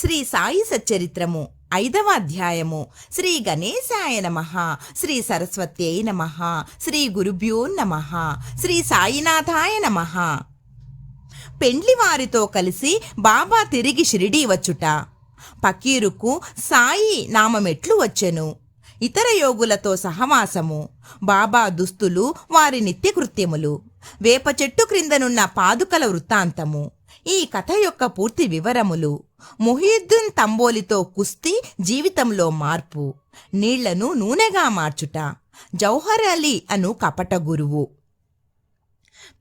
శ్రీ సాయి సచ్చరిత్రము ఐదవ అధ్యాయము. శ్రీ గణేశాయ నమ. శ్రీ సరస్వత్యై నమ. శ్రీ గురుభ్యో నమ. శ్రీ సాయినాథాయ నమ. పెండ్లి వారితో కలిసి బాబా తిరిగి షిరిడీ వచ్చుట. పకీరుకు సాయి నామమెట్లు వచ్చెను. ఇతర యోగులతో సహవాసము. బాబా దుస్తులు వారి నిత్యకృత్యములు. వేప చెట్టు క్రిందనున్న పాదుకల వృత్తాంతము. ఈ కథ యొక్క పూర్తి వివరములు మొహియుద్దీన్ తంబోలితో కుస్తీ జీవితంలో మార్పు. నీళ్ళను నూనెగా మార్చుట. జౌహర్ అలీ అను కపట గురువు.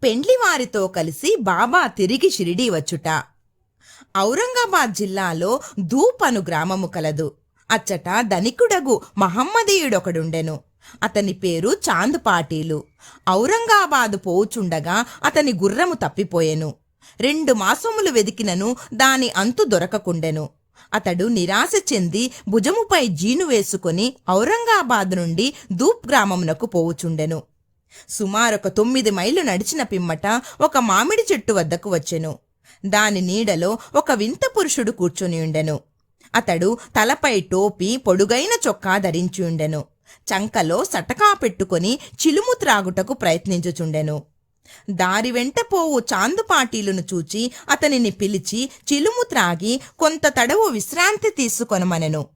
పెండ్లివారితో కలిసి బాబా తిరిగి షిరిడీ వచ్చుట. ఔరంగాబాద్ జిల్లాలో ధూప్ అను గ్రామము కలదు. అచ్చట ధనికుడగు మహమ్మదీయుడొకడుండెను. అతని పేరు చాంద్ పాటీలు. ఔరంగాబాదు పోవుచుండగా అతని గుర్రము తప్పిపోయెను. రెండు మాసములు వెదికినను దాని అంతు దొరకకుండెను. అతడు నిరాశ చెంది భుజముపై జీను వేసుకుని ఔరంగాబాద్ నుండి ధూప్ గ్రామమునకు పోవుచుండెను. సుమారొక తొమ్మిది మైళ్ళు నడిచిన పిమ్మట ఒక మామిడి చెట్టు వద్దకు వచ్చెను. దాని నీడలో ఒక వింత పురుషుడు కూర్చుని ఉండెను అతడు తలపై టోపీ పొడుగైన చొక్కా ధరించి ఉండెను చంకలో సటకా పెట్టుకొని చిలుము త్రాగుటకు ప్రయత్నించుచుండెను. దారి వెంట పోవు చాందుపాటీలును చూచి అతనిని పిలిచి చిలుము త్రాగి కొంత తడవు విశ్రాంతి తీసుకొనమనెను.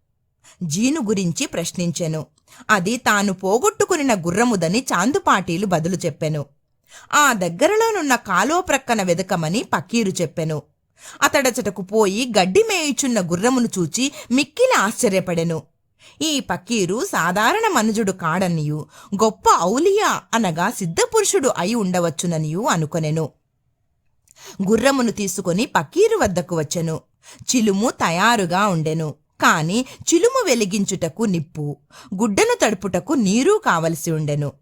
జీను గురించి ప్రశ్నించెను. అది తాను పోగొట్టుకునిన గుర్రముదని చాందుపాటీలు బదులు చెప్పెను. ఆ దగ్గరలోనున్న కాలో ప్రక్కన వెదకమని పకీరు చెప్పెను. అతడచటకు పోయి గడ్డి మేయుచున్న గుర్రమును చూచి మిక్కిలి ఆశ్చర్యపడెను. ఈ పకీరు సాధారణ మనుజుడు కాడనియు గొప్ప ఔలియా అనగా సిద్ధపురుషుడు అయి ఉండవచ్చుననియు అనుకొనెను. గుర్రమును తీసుకొని పకీరు వద్దకు వచ్చెను. చిలుము తయారుగా ఉండెను. కాని చిలుము వెలిగించుటకు నిప్పు గుడ్డను తడుపుటకు నీరు కావలసి ఉండెను.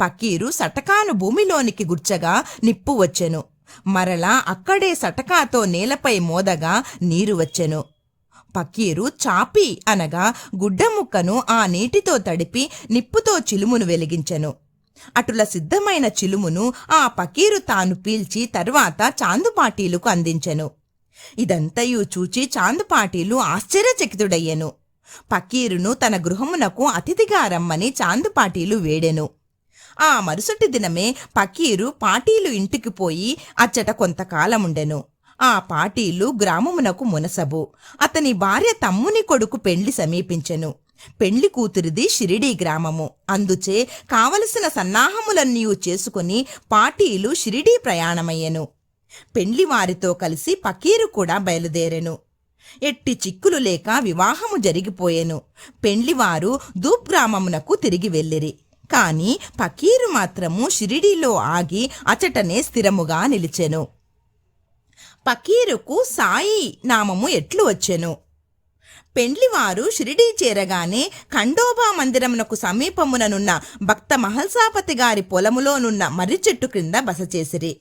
పకీరు సటకాను భూమిలోనికి గుర్చగా నిప్పు వచ్చెను. మరలా అక్కడే సటకాతో నేలపై మోదగా నీరు వచ్చెను. పకీరు చాపి అనగా గుడ్డ ముక్కను ఆ నీటితో తడిపి నిప్పుతో చిలుమును వెలిగించెను. అటుల సిద్ధమైన చిలుమును ఆ పకీరు తాను పీల్చి తర్వాత చాందుపాటీలకు అందించెను. ఇదంతయు చూచి చాందుపాటీలు ఆశ్చర్యచకితుడయ్యెను. పకీరును తన గృహమునకు అతిథిగా రమ్మని చాందుపాటీలు వేడెను. ఆ మరుసటి దినమే పకీరు పాటీలు ఇంటికి పోయి అచ్చట కొంతకాలముండెను. ఆ పాటీలు గ్రామమునకు మునసబు. అతని భార్య తమ్ముని కొడుకు పెండ్లి సమీపించెను. పెండ్లి కూతురిది షిరిడీ గ్రామము. అందుచే కావలసిన సన్నాహములన్నీ చేసుకుని పాటీలు షిరిడీ ప్రయాణమయ్యెను. పెండ్లి వారితో కలిసి పకీరు కూడా బయలుదేరెను. ఎట్టి చిక్కులు లేక వివాహము జరిగిపోయెను. పెండ్లివారు ధూప్ గ్రామమునకు తిరిగి వెళ్ళిరి. కాని పకీరు మాత్రము షిరిడీలో ఆగి అచటనే స్థిరముగా నిలిచెను. పకీరుకు సాయి నామము ఎట్లు వచ్చెను? పెండ్లివారు షిరిడీ చేరగానే ఖండోబా మందిరమునకు సమీపముననున్న భక్త మహల్సాపతి గారి పొలములోనున్న మర్రి చెట్టు క్రింద బస చేసిరి.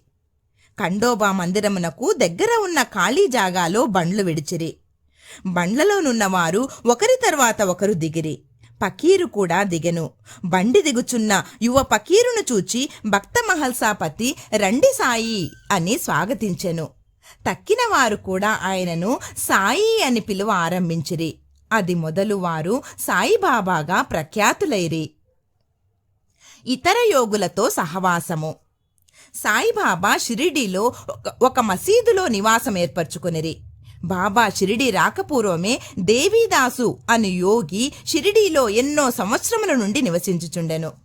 ఖండోబా మందిరమునకు దగ్గర ఉన్న ఖాళీ జాగాలో బండ్లు విడిచిరి. బండ్లలోనున్నవారు ఒకరి తర్వాత ఒకరు దిగిరి. పకీరు కూడా దిగెను. బండి దిగుచున్న యువ పకీరును చూచి భక్త మహల్సాపతి రండి సాయి అని స్వాగతించెను. తక్కిన వారు కూడా ఆయనను సాయి అని పిలువ ఆరంభించిరి. అది మొదలు వారు సాయిబాబాగా ప్రఖ్యాతులైరి. ఇతర యోగులతో సహవాసము. సాయిబాబా షిరిడీలో ఒక- ఒక మసీదులో నివాసం ఏర్పరచుకునిరి. బాబా షిరిడి రాకపూర్వమే దేవీదాసు అని యోగి షిరిడీలో ఎన్నో సంవత్సరముల నుండి నివసించుచుండెను.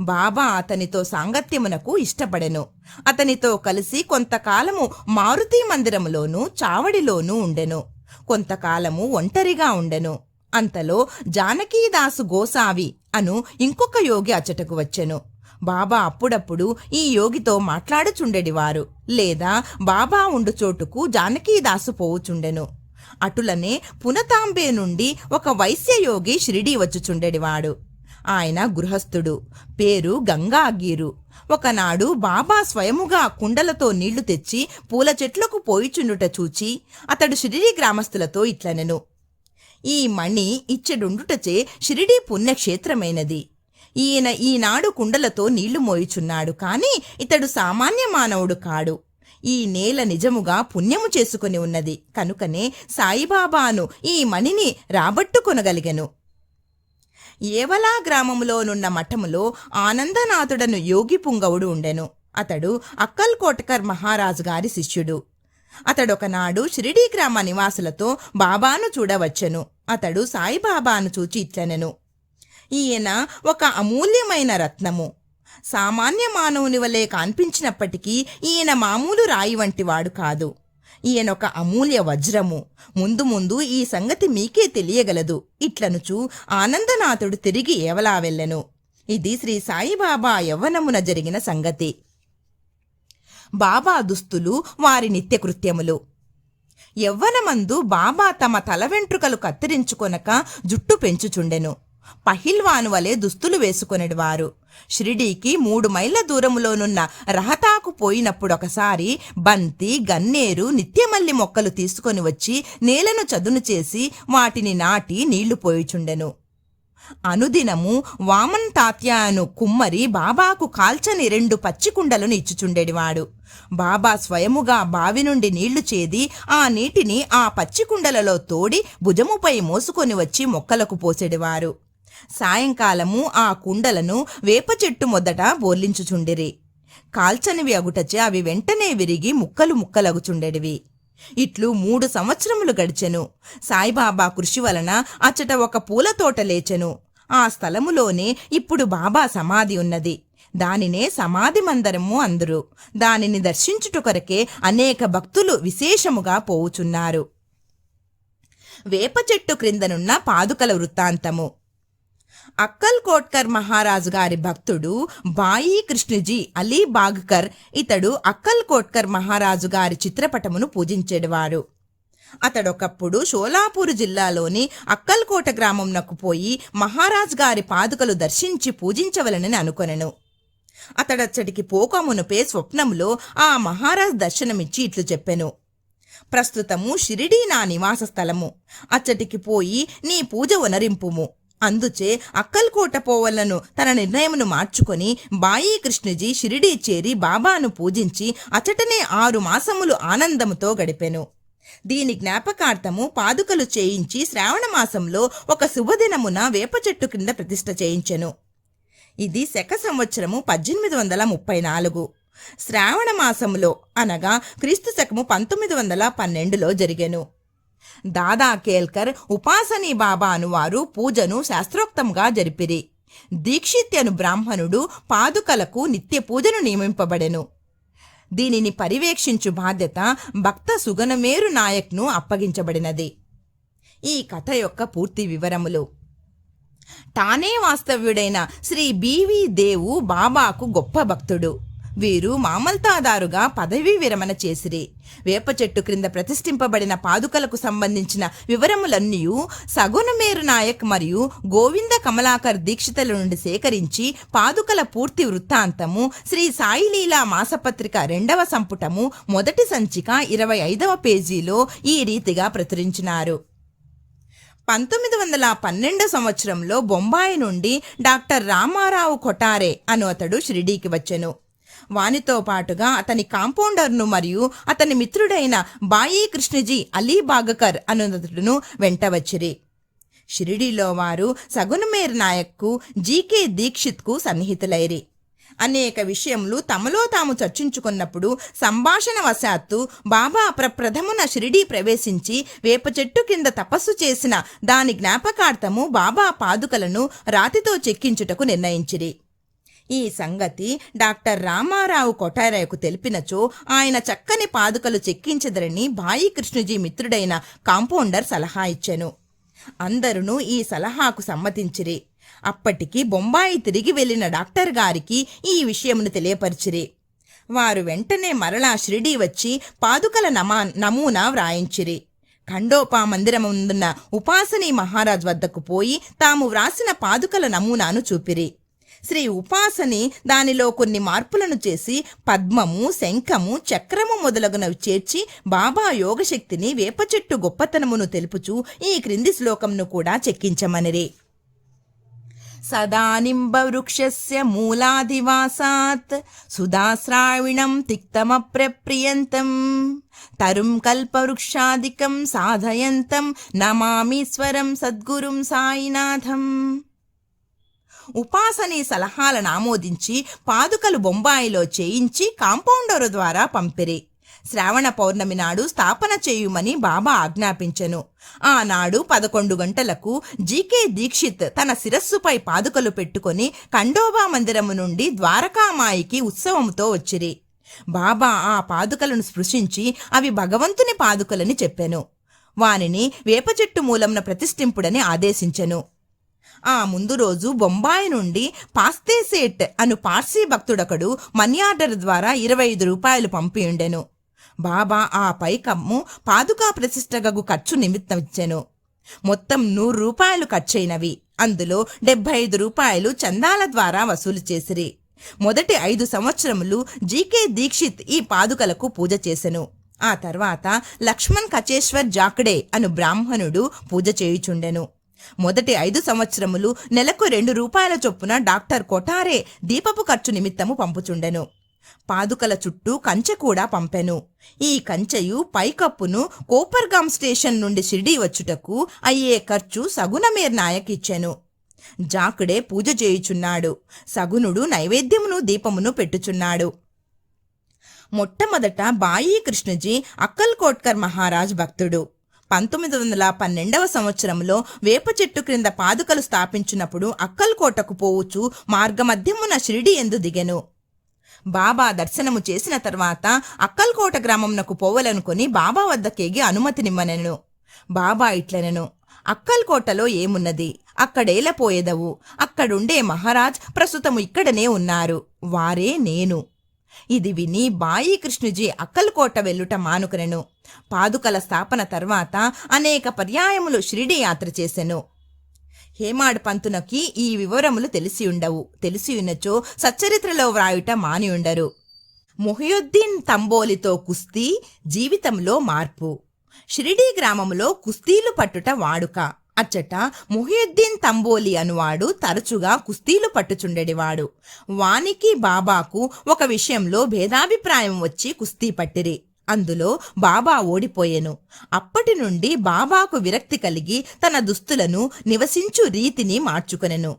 బాబా అతనితో సాంగత్యమునకు ఇష్టపడెను. అతనితో కలిసి కొంతకాలము మారుతి మందిరములోనూ చావడిలోనూ ఉండెను. కొంతకాలము ఒంటరిగా ఉండెను. అంతలో జానకీదాసు గోసావి అను ఇంకొక యోగి అచ్చటకు వచ్చెను. బాబా అప్పుడప్పుడు ఈ యోగితో మాట్లాడుచుండెడివారు. లేదా బాబా ఉండు చోటుకు జానకీదాసు పోవుచుండెను. అటులనే పునతాంబే నుండి ఒక వైశ్యయోగి షిరిడీ వచ్చుచుండెడివాడు. ఆయన గృహస్థుడు. పేరు గంగాగీరు. ఒకనాడు బాబా స్వయముగా కుండలతో నీళ్ళు తెచ్చి పూల చెట్లకు పోయిచుండుట చూచి అతడు షిరిడీ గ్రామస్తులతో ఇట్లనెను. ఈ మణి ఇచ్చడుండుటచే షిరిడీ పుణ్యక్షేత్రమైనది. ఈయన ఈనాడు కుండలతో నీళ్ళు మోయుచున్నాడు కాని ఇతడు సామాన్య మానవుడు కాడు. ఈ నేల నిజముగా పుణ్యము చేసుకుని ఉన్నది. కనుకనే సాయిబాబాను ఈ మణిని రాబట్టుకొనగలిగెను. ఏవలా గ్రామంలోనున్న మఠములో ఆనందనాథుడను యోగి పుంగవుడు ఉండెను. అతడు అక్కల్ కోటకర్ మహారాజు గారి శిష్యుడు. అతడొకనాడు షిరిడీ గ్రామ నివాసులతో బాబాను చూడవచ్చెను. అతడు సాయిబాబాను చూచి ఇట్లనెను. ఈయన ఒక అమూల్యమైన రత్నము. సామాన్య మానవుని వలె కనిపించినప్పటికీ ఈయన మామూలు రాయి వంటివాడు కాదు. ఈయన ఒక అమూల్య వజ్రము ముందు ముందు ఈ సంగతి మీకే తెలియగలదు. ఇట్లనుచు ఆనందనాథుడు తిరిగి ఏవలా వెళ్ళెను. ఇది శ్రీ సాయిబాబా యవ్వనమున జరిగిన సంగతి. బాబా దుస్తులు వారి నిత్యకృత్యములు. యవ్వనమందు బాబా తమ తల వెంట్రుకలు కత్తిరించుకొనక జుట్టు పెంచుచుండెను. పహిల్వాను వలె దుస్తులు వేసుకొనివారు షిరిడీకి మూడు మైళ్ళ దూరములోనున్న రహతాకు పోయినప్పుడొకసారి బంతి గన్నేరు నిత్యమల్లి మొక్కలు తీసుకొని వచ్చి నేలను చదును చేసి వాటిని నాటి నీళ్ళు పోయిచుండెను. అనుదినము వామన్ తాత్యాను కుమ్మరి బాబాకు కాల్చని రెండు పచ్చికుండలను ఇచ్చుచుండెడివాడు. బాబా స్వయముగా బావి నుండి నీళ్ళు చేది ఆ నీటిని ఆ పచ్చికుండలలో తోడి భుజముపై మోసుకొని వచ్చి మొక్కలకు పోసెడివారు. సాయంకాలము ఆ కుండలను వేప చెట్టు మొదట బోర్లించుచుండిరి. కాల్చనివి అగుటచే అవి వెంటనే విరిగి ముక్కలు ముక్కలగుచుండెడివి. ఇట్లు మూడు సంవత్సరములు గడిచెను. సాయిబాబా కృషి వలన అచ్చట ఒక పూల తోట లేచెను. ఆ స్థలములోనే ఇప్పుడు బాబా సమాధి ఉన్నది. దానినే సమాధి మందరము అందురు. దానిని దర్శించుట కొరకే అనేక భక్తులు విశేషముగా పోవుచున్నారు. వేప చెట్టు క్రిందనున్న పాదుకల వృత్తాంతము. అక్కల్ కోట్కర్ మహారాజు గారి భక్తుడు బాయి కృష్ణజీ అలీ బాగ్కర్ ఇతడు అక్కల్ కోట్కర్ మహారాజు గారి చిత్రపటమును పూజించేవారు. అతడొకప్పుడు షోలాపూర్ జిల్లాలోని అక్కల్కోట గ్రామంనకు పోయి మహారాజ్ గారి పాదుకలు దర్శించి పూజించవలనని అనుకొనెను. అతడచ్చటికి పోకమునుపే స్వప్నములో ఆ మహారాజ్ దర్శనమిచ్చి ఇట్లు చెప్పెను. ప్రస్తుతము షిరిడీ నా నివాస స్థలము అచ్చటికి పోయి నీ పూజ వనరింపుము. అందుచే అక్కల్కోట పోవలను తన నిర్ణయమును మార్చుకొని బాయి కృష్ణజీ షిరిడీ చేరి బాబాను పూజించి అచటనే ఆరు మాసములు ఆనందముతో గడిపెను. దీని జ్ఞాపకార్థము పాదుకలు చేయించి శ్రావణ మాసంలో ఒక శుభదినమున వేప చెట్టు క్రింద ప్రతిష్ఠ చేయించెను. ఇది శక సంవత్సరము పద్దెనిమిది వందల ముప్పై నాలుగు. శ్రావణ మాసములో అనగా క్రీస్తు శకము పంతొమ్మిది వందల పన్నెండులో జరిగెను. దాదా కేల్కర్ ఉపాసనీ బాబా అనువారు పూజను శాస్త్రోక్తంగా జరిపిరి. దీక్షిత్యను బ్రాహ్మణుడు పాదుకలకు నిత్య పూజను నియమింపబడెను. దీనిని పర్యవేక్షించు బాధ్యత భక్త సుగనమేరు నాయక్ను అప్పగించబడినది. ఈ కథ యొక్క పూర్తి వివరములు. తానే వాస్తవ్యుడైన శ్రీ బివి దేవు బాబాకు గొప్ప భక్తుడు. వీరు మామల్తాదారుగా పదవీ విరమణ చేసిరి. వేప చెట్టు క్రింద ప్రతిష్ఠింపబడిన పాదుకలకు సంబంధించిన వివరములన్నీ సగుణమేరు నాయక్ మరియు గోవింద కమలాకర్ దీక్షితుల నుండి సేకరించి పాదుకల పూర్తి వృత్తాంతము శ్రీ సాయిలీలా మాసపత్రిక రెండవ సంపుటము మొదటి సంచిక ఇరవై ఐదవ పేజీలో ఈ రీతిగా ప్రచురించినారు. పంతొమ్మిది వందల పన్నెండు సంవత్సరంలో బొంబాయి నుండి డాక్టర్ రామారావు కొటారే అను అతడు షిరిడీకి వచ్చెను. వానితో పాటుగా అతని కాంపౌండర్ను మరియు అతని మిత్రుడైన బాయి కృష్ణజీ అలీ బాగకర్ అనునతుడును వెంట వచ్చిరి. షిరిడీలో వారు సగునమేర్ నాయక్కు జీకే దీక్షిత్కు సన్నిహితులైరి. అనేక విషయములు తమలో తాము చర్చించుకున్నప్పుడు సంభాషణ వశాత్తు బాబా ప్రప్రథమున షిరిడీ ప్రవేశించి వేప చెట్టు కింద తపస్సు చేసిన దాని జ్ఞాపకార్థము బాబా పాదుకలను రాతితో చెక్కించుటకు నిర్ణయించిరి. ఈ సంగతి డాక్టర్ రామారావు కొటారాయకు తెలిపినచో ఆయన చక్కని పాదుకలు చెక్కించదరని బాయి కృష్ణజీ మిత్రుడైన కాంపౌండర్ సలహా ఇచ్చెను. అందరును ఈ సలహాకు సమ్మతించిరి. అప్పటికి బొంబాయి తిరిగి వెళ్ళిన డాక్టర్ గారికి ఈ విషయమును తెలియపరిచిరి. వారు వెంటనే మరలా షిరిడీ వచ్చి పాదుకల నమా నమూనా వ్రాయించిరి. ఖండోపా మందిరముందున్న ఉపాసనీ మహారాజ్ వద్దకు పోయి తాము వ్రాసిన పాదుకల నమూనాను చూపిరి. శ్రీ ఉపాసని దానిలో కొన్ని మార్పులను చేసి పద్మము శంఖము చక్రము మొదలగునవి చేర్చి బాబా యోగశక్తిని వేప చెట్టు గొప్పతనమును తెలుపుచూ ఈ క్రింది శ్లోకంను కూడా చెక్కించమనిరే. సదానింబవృక్షస్య మూలాధివాసాత్ మూలాదివాసాత్ సుధాశ్రావిణం తిక్తమప్రప్రియంతం. తరుం కల్పవృక్షాదికం సాధయంతం నమామీశ్వరం సద్గురుం సాయినాథం. ఉపాసని సలహాలను ఆమోదించి పాదుకలు బొంబాయిలో చేయించి కాంపౌండరు ద్వారా పంపిరి. శ్రావణ పౌర్ణమి నాడు స్థాపన చేయుమని బాబా ఆజ్ఞాపించెను. ఆనాడు పదకొండు గంటలకు జీకే దీక్షిత్ తన శిరస్సుపై పాదుకలు పెట్టుకొని ఖండోబా మందిరము నుండి ద్వారకామాయికి ఉత్సవముతో వచ్చిరి. బాబా ఆ పాదుకలను స్పృశించి అవి భగవంతుని పాదుకలని చెప్పెను. వానిని వేప చెట్టు మూలంన ప్రతిష్ఠింపుడని ఆదేశించెను. ఆ ముందు రోజు బొంబాయి నుండి పాస్తే సేట్ అను పార్సీ భక్తుడొకడు మనీ ఆర్డర్ ద్వారా ఇరవై ఐదు రూపాయలు పంపియుండెను. బాబా ఆ పైకమ్ము పాదుకా ప్రతిష్టగగు ఖర్చు నిమిత్తమిచ్చెను. మొత్తం నూరు రూపాయలు ఖర్చయినవి. అందులో డెబ్బై ఐదు రూపాయలు చందాల ద్వారా వసూలు చేసిరి. మొదటి ఐదు సంవత్సరములు జీకే దీక్షిత్ ఈ పాదుకలకు పూజ చేసెను. ఆ తర్వాత లక్ష్మణ్ కచేశ్వర్ జాకడే అను బ్రాహ్మణుడు పూజ చేయుచుండెను. మొదటి ఐదు సంవత్సరములు నెలకు రెండు రూపాయల చొప్పున డాక్టర్ కొటారే దీపపు ఖర్చు నిమిత్తము పంపుచుండెను. పాదుకల చుట్టూ కంచె కూడా పంపెను. ఈ కంచెయు పైకప్పును కోపర్గామ్ స్టేషన్ నుండి షిరిడీ వచ్చుటకు అయ్యే ఖర్చు సగునమేర్ నాయకిచ్చెను. జాకుడే పూజ చేయుచున్నాడు. సగునుడు నైవేద్యమును దీపమును పెట్టుచున్నాడు. మొట్టమొదట బాయి కృష్ణజీ అక్కల్ కోట్కర్ మహారాజ్ భక్తుడు. పంతొమ్మిది వందల పన్నెండవ సంవత్సరంలో వేప చెట్టు క్రింద పాదుకలు స్థాపించినప్పుడు అక్కల్కోటకు పోవచ్చు మార్గమధ్యమున షిరిడి ఎందు దిగెను. బాబా దర్శనము చేసిన తర్వాత అక్కల్కోట గ్రామంనకు పోవలనుకొని బాబా వద్దకేగి అనుమతినిమ్మనెను. బాబా ఇట్లనెను అక్కల్కోటలో ఏమున్నది? అక్కడేలపోయేదవు అక్కడుండే మహారాజ్ ప్రస్తుతము ఇక్కడనే ఉన్నారు. వారే నేను. ఇది విని బాయి కృష్ణుజీ అక్కల్కోట వెళ్ళుట మానుకునెను. పాదుకల స్థాపన తర్వాత అనేక పర్యాయములు షిరిడి యాత్ర చేసెను. హేమాడ్ పంతునకి ఈ వివరములు తెలిసి ఉండవు. తెలిసి ఉన్నచో సచ్చరిత్రలో వ్రాయుట మాని ఉండరు. మొహియుద్దీన్ తంబోలితో కుస్తీ జీవితంలో మార్పు. షిరిడీ గ్రామములో కుస్తీలు పట్టుట వాడుక. అచ్చట మొహియుద్దీన్ తంబోలి అనువాడు తరచుగా కుస్తీలు పట్టుచుండెడివాడు. వానికి బాబాకు ఒక విషయంలో భేదాభిప్రాయం వచ్చి కుస్తీ పట్టిరి. అందులో బాబా ఓడిపోయెను. అప్పటి నుండి బాబాకు విరక్తి కలిగి తన దుస్తులను నివసించు రీతిని మార్చుకొనెను.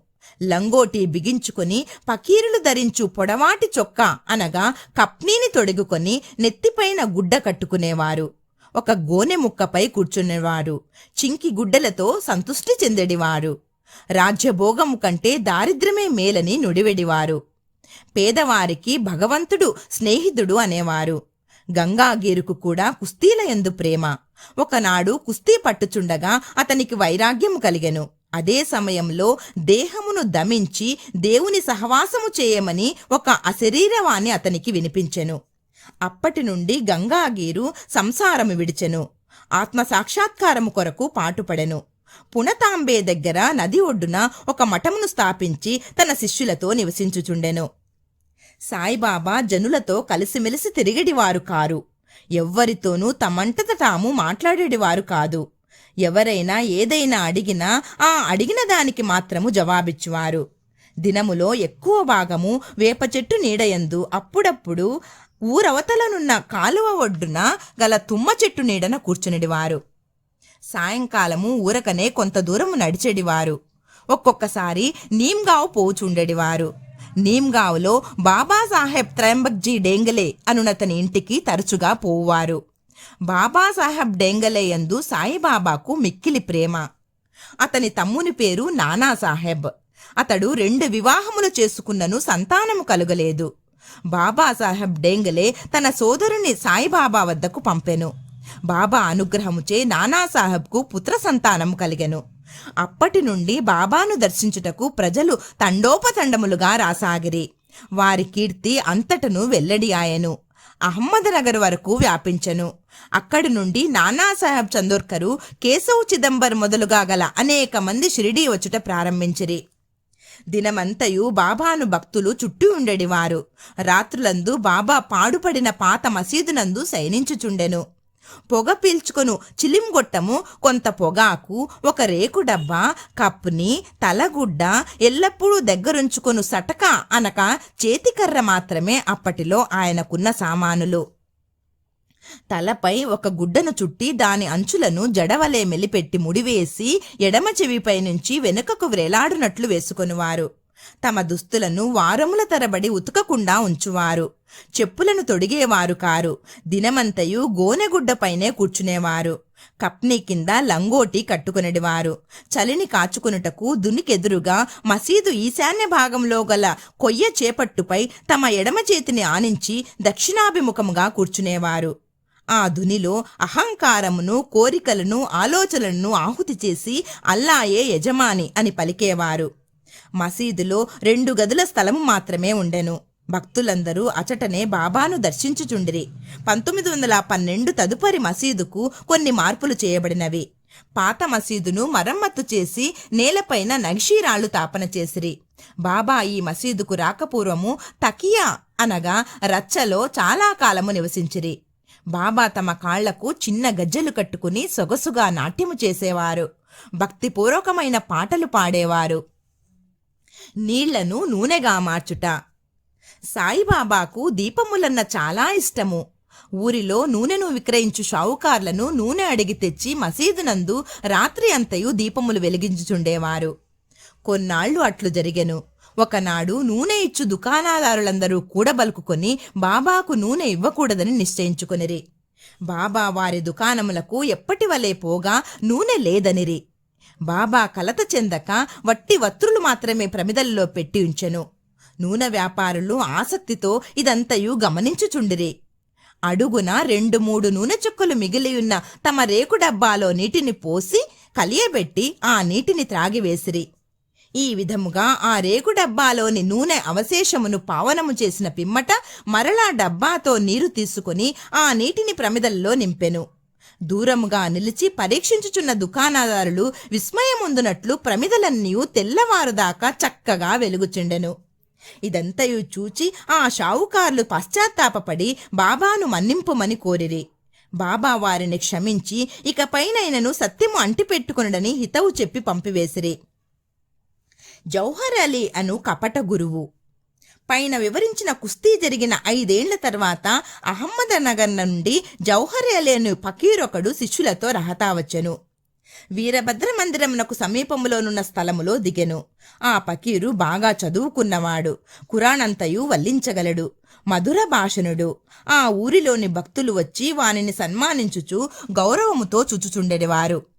లంగోటి బిగించుకొని పకీరులు ధరించు పొడవాటి చొక్కా అనగా కప్నీని తొడుగుకొని నెత్తిపైన గుడ్డ కట్టుకునేవారు. ఒక గోనె ముక్కపై కూర్చునేవారు చింకి గుడ్డలతో సంతుష్టి చెందెడివారు రాజ్యభోగము కంటే దారిద్ర్యమే మేలని నుడివెడివారు. పేదవారికి భగవంతుడు స్నేహితుడు అనేవారు. గంగాగీరుకు కూడా కుస్తీల ఎందు ప్రేమ. ఒకనాడు కుస్తీ పట్టుచుండగా అతనికి వైరాగ్యము కలిగెను. అదే సమయంలో దేహమును దమించి దేవుని సహవాసము చేయమని ఒక అశరీరవాణి అతనికి వినిపించెను. అప్పటి నుండి గంగాగీరు సంసారము విడిచెను. ఆత్మ సాక్షాత్కారము కొరకు పాటుపడెను. పునతాంబే దగ్గర నది ఒడ్డున ఒక మఠమును స్థాపించి తన శిష్యులతో నివసించుచుండెను. సాయిబాబా జనులతో కలిసిమెలిసి తిరిగేటివారు కారు. ఎవ్వరితోనూ తమంటత తాము మాట్లాడేటివారు కాదు. ఎవరైనా ఏదైనా అడిగినా ఆ అడిగిన దానికి మాత్రము జవాబిచ్చువారు. దినములో ఎక్కువ భాగము వేప చెట్టు నీడయందు అప్పుడప్పుడు ఊరవతలనున్న కాలువ ఒడ్డున గల తుమ్మ చెట్టు నీడన కూర్చునిడివారు. సాయంకాలము ఊరకనే కొంత దూరము నడిచెడివారు. ఒక్కొక్కసారి నీమ్గావ్ పోచుండెడివారు. నీమ్గావ్లో బాబాసాహెబ్ త్రయంబక్జీ డేంగలే అనునతని ఇంటికి తరచుగా పోవారు బాబాసాహెబ్ డేంగలే యందు సాయిబాబాకు మిక్కిలి ప్రేమ. అతని తమ్ముని పేరు నానాసాహెబ్ అతడు రెండు వివాహములు చేసుకున్నను సంతానము కలుగలేదు. బాబాసాహెబ్ డేంగలే తన సోదరుని సాయిబాబా వద్దకు పంపెను. బాబా అనుగ్రహముచే నానాసాహెబ్కు పుత్ర సంతానం కలిగెను. అప్పటి నుండి బాబాను దర్శించుటకు ప్రజలు తండోపతండములుగా రాసాగిరి. వారి కీర్తి అంతటను వెల్లడి ఆయను. అహ్మద్నగర్ వరకు వ్యాపించెను. అక్కడి నుండి నానాసాహెబ్ చందోర్కరు కేశవ్ చిదంబర్ మొదలుగా గల అనేక మంది షిరిడీ వచ్చుట ప్రారంభించిరి. దినమంతయు బాబాను భక్తులు చుట్టూ ఉండేడివారు. రాత్రులందు బాబా పాడుపడిన పాత మసీదునందు శయనించుచుండెను. పొగ పీల్చుకొను చిలింగొట్టము కొంత పొగాకు ఒక రేకు డబ్బా కప్పుని తలగుడ్డ ఎల్లప్పుడూ దగ్గరుంచుకొను సటక అనక చేతికర్ర మాత్రమే అప్పటిలో ఆయనకున్న సామానులు. తలపై ఒక గుడ్డను చుట్టి దాని అంచులను జడవలే మెలిపెట్టి ముడివేసి ఎడమ చెవిపై నుంచి వెనుకకు వ్రేలాడునట్లు వేసుకొనివారు. తమ దుస్తులను వారముల తరబడి ఉతకకుండా ఉంచువారు. చెప్పులను తొడిగేవారు కారు. దినమంతయు గోనెగుడ్డపైనే కూర్చునేవారు. కప్ని కింద లంగోటి కట్టుకునేవారు చలిని కాచుకునుటకు దునికెదురుగా మసీదు ఈశాన్య భాగంలో గల కొయ్య చేపట్టుపై తమ ఎడమ చేతిని ఆనించి దక్షిణాభిముఖముగా కూర్చునేవారు. ఆ ధునిలో అహంకారమును కోరికలను ఆలోచనలను ఆహుతి చేసి అల్లాయే యజమాని అని పలికేవారు. మసీదులో రెండు గదుల స్థలము మాత్రమే ఉండెను. భక్తులందరూ అచటనే బాబాను దర్శించుచుండిరి. పంతొమ్మిది వందల పన్నెండు తదుపరి మసీదుకు కొన్ని మార్పులు చేయబడినవి. పాత మసీదును మరమ్మత్తు చేసి నేలపైన నగిషీరాళ్ళు తాపన చేసిరి. బాబా ఈ మసీదుకు రాకపూర్వము తకియా అనగా రచ్చలో చాలా కాలము నివసించిరి. బాబా తమ కాళ్ళకు చిన్న గజ్జెలు కట్టుకుని సొగసుగా నాట్యము చేసేవారు. భక్తిపూర్వకమైన పాటలు పాడేవారు. నీళ్ళను నూనెగా మార్చుట. సాయిబాబాకు దీపములన్న చాలా ఇష్టము. ఊరిలో నూనెను విక్రయించు షావుకార్లను నూనె అడిగి తెచ్చి మసీదునందు రాత్రి అంతయు దీపములు వెలిగించుచుండేవారు. కొన్నాళ్ళు అట్లు జరిగెను. ఒకనాడు నూనె ఇచ్చు దుకాణదారులందరూ కూడబలుకుకొని బాబాకు నూనె ఇవ్వకూడదని నిశ్చయించుకొనిరి. బాబా వారి దుకాణములకు ఎప్పటి వలె పోగా నూనె లేదనిరి. బాబా కలత చెందక వట్టి వత్రులు మాత్రమే ప్రమిదల్లో పెట్టి ఉంచెను. నూనె వ్యాపారులు ఆసక్తితో ఇదంతయు గమనించుచుండిరి. అడుగున రెండు మూడు నూనె చుక్కలు మిగిలియున్న తమ రేకు డబ్బాలో నీటిని పోసి కలియబెట్టి ఆ నీటిని త్రాగివేసిరి. ఈ విధముగా ఆ రేకు డబ్బాలోని నూనె అవశేషమును పావనము చేసిన పిమ్మట మరలా డబ్బాతో నీరు తీసుకుని ఆ నీటిని ప్రమిదల్లో నింపెను. దూరముగా నిలిచి పరీక్షించుచున్న దుకాణదారులు విస్మయముందునట్లు ప్రమిదలన్నీ తెల్లవారుదాకా చక్కగా వెలుగుచుండెను. ఇదంతయు చూచి ఆ షావుకార్లు పశ్చాత్తాపపడి బాబాను మన్నింపుమని కోరిరి. బాబా వారిని క్షమించి ఇకపైనైనను సత్యము అంటిపెట్టుకునడని హితవు చెప్పి పంపివేసిరి. జౌహర్ అలీ అను కపట గురువు. పైన వివరించిన కుస్తీ జరిగిన ఐదేళ్ళ తర్వాత అహ్మదనగర్ నుండి జౌహర్ అలీ అను ఫకీరొకడు శిష్యులతో రహతా వచ్చెను. వీరభద్ర మందిరమునకు సమీపములోనున్న స్థలములో దిగెను. ఆ పకీరు బాగా చదువుకున్నవాడు కురాణంతయు వల్లించగలడు మధుర భాషణుడు. ఆ ఊరిలోని భక్తులు వచ్చి వానిని సన్మానించుచు గౌరవముతో చుచుచుండెడివారు.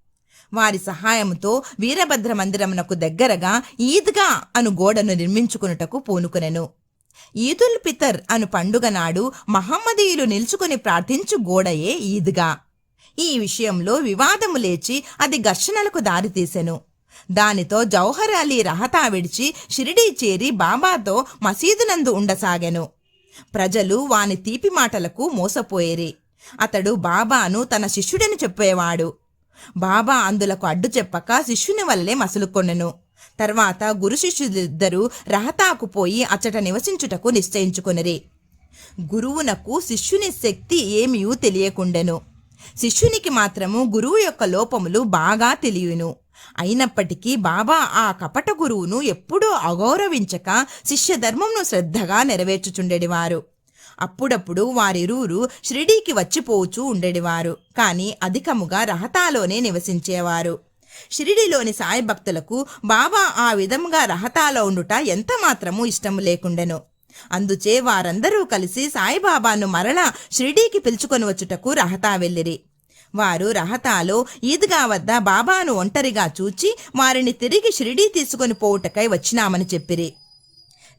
వారి సహాయంతో వీరభద్ర మందిరమునకు దగ్గరగా ఈద్గా అను గోడను నిర్మించుకున్నటకు పూనుకునెను. ఈదుల్ పితర్ అను పండుగ నాడు మహమ్మదీయులు నిల్చుకుని ప్రార్థించు గోడయే ఈద్గా. ఈ విషయంలో వివాదము లేచి అది ఘర్షణలకు దారితీసెను. దానితో జౌహర్ అలీ రహతా విడిచి షిరిడీ చేరి బాబాతో మసీదునందు ఉండసాగెను. ప్రజలు వాని తీపి మాటలకు మోసపోయేరి. అతడు బాబాను తన శిష్యుడని చెప్పేవాడు. బాబా అందులకు అడ్డు చెప్పక శిష్యుని వల్లే మసులుకొనెను తర్వాత గురు శిష్యులిద్దరూ రహతాకు పోయి అచ్చట నివసించుటకు నిశ్చయించుకొనిరి. గురువునకు శిష్యుని శక్తి ఏమియూ తెలియకుండెను. శిష్యునికి మాత్రము గురువు యొక్క లోపములు బాగా తెలియను. అయినప్పటికీ బాబా ఆ కపట గురువును ఎప్పుడూ అగౌరవించక శిష్య ధర్మంను శ్రద్ధగా నెరవేర్చుచుండెడివారు. అప్పుడప్పుడు వారిరువురు షిరిడీకి వచ్చిపోవచ్చు ఉండేవారు కాని అధికముగా రహతాలోనే నివసించేవారు. షిరిడిలోని సాయి భక్తులకు బాబా ఆ విధముగా రహతాలో ఉండుట ఎంత మాత్రము ఇష్టము లేకుండెను. అందుచే వారందరూ కలిసి సాయిబాబాను మరలా షిరిడీకి పిలుచుకొని వచ్చుటకు రహతా వెళ్ళిరి. వారు రహతాలో ఈద్గా వద్ద బాబాను ఒంటరిగా చూచి వారిని తిరిగి షిరిడీ తీసుకొని పోవుటకై వచ్చినామని చెప్పిరి.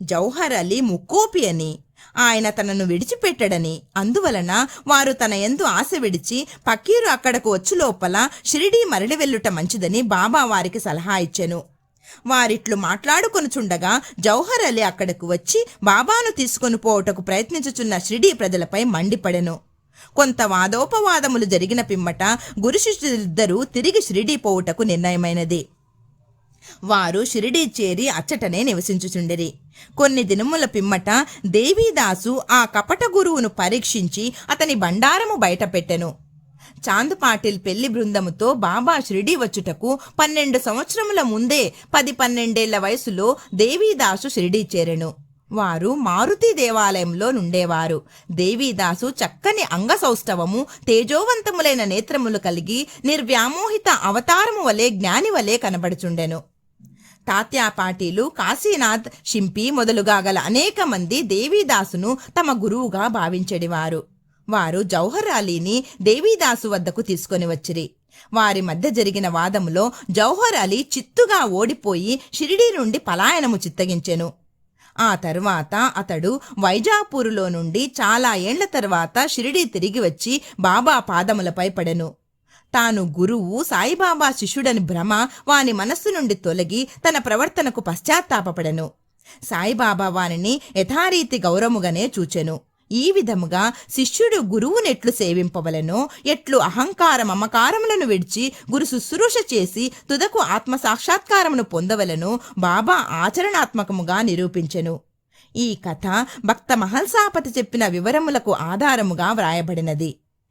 జౌహర్ అలీ ముక్కోపి అని ఆయన తనను విడిచిపెట్టడని. అందువలన వారు తన ఎందు ఆశ విడిచి పకీరు అక్కడకు వచ్చు లోపల షిరిడీ మరలి వెళ్ళుట మంచిదని బాబా వారికి సలహా ఇచ్చెను. వారిట్లు మాట్లాడుకొనుచుండగా జౌహర్ అలీ అక్కడకు వచ్చి బాబాను తీసుకొని పోవుటకు ప్రయత్నించుచున్న షిరిడీ ప్రజలపై మండిపడెను. కొంత వాదోపవాదములు జరిగిన పిమ్మట గురు శిష్యులిద్దరూ తిరిగి షిరిడీ పోవుటకు నిర్ణయమైనది. వారు షిరిడీ చేరి అచ్చటనే నివసించుచుండిరి. కొన్ని దినముల పిమ్మట దేవీదాసు ఆ కపట గురువును పరీక్షించి అతని బండారము బయటపెట్టెను. చాంద్ పాటిల్ పెళ్ళి బృందముతో బాబా షిరిడి వచ్చుటకు పన్నెండు సంవత్సరముల ముందే పది పన్నెండేళ్ళ వయసులో దేవీదాసు షిరిడి చేరెను. వారు మారుతి దేవాలయంలో నుండేవారు. దేవీదాసు చక్కని అంగసౌష్ఠవము తేజోవంతములైన నేత్రములు కలిగి నిర్వ్యామోహిత అవతారము వలె జ్ఞాని వలె కనబడుచుండెను. తాత్యా పాటీలు కాశీనాథ్ షింపి మొదలుగా గల అనేక మంది దేవీదాసును తమ గురువుగా భావించెడివారు. వారు జౌహర్ అలీని దేవీదాసు వద్దకు తీసుకొని వచ్చిరి. వారి మధ్య జరిగిన వాదములో జౌహర్ అలీ చిత్తుగా ఓడిపోయి షిరిడీ నుండి పలాయనము చిత్తగించెను. ఆ తరువాత అతడు వైజాపూరులో నుండి చాలా ఏండ్ల తర్వాత షిరిడీ తిరిగి వచ్చి బాబా పాదములపై పడెను. తాను గురువు సాయిబాబా శిష్యుడని భ్రమ వాని మనస్సు నుండి తొలగి తన ప్రవర్తనకు పశ్చాత్తాపపడెను. సాయిబాబా వానిని యథారీతి గౌరవముగానే చూచెను. ఈ విధముగా శిష్యుడు గురువునెట్లు సేవింపవలను. ఎట్లు అహంకార మమకారములను విడిచి గురు శుశ్రూష చేసి తుదకు ఆత్మ సాక్షాత్కారమును బాబా ఆచరణాత్మకముగా నిరూపించెను. ఈ కథ భక్త మహల్సాపతి చెప్పిన వివరములకు ఆధారముగా వ్రాయబడినది.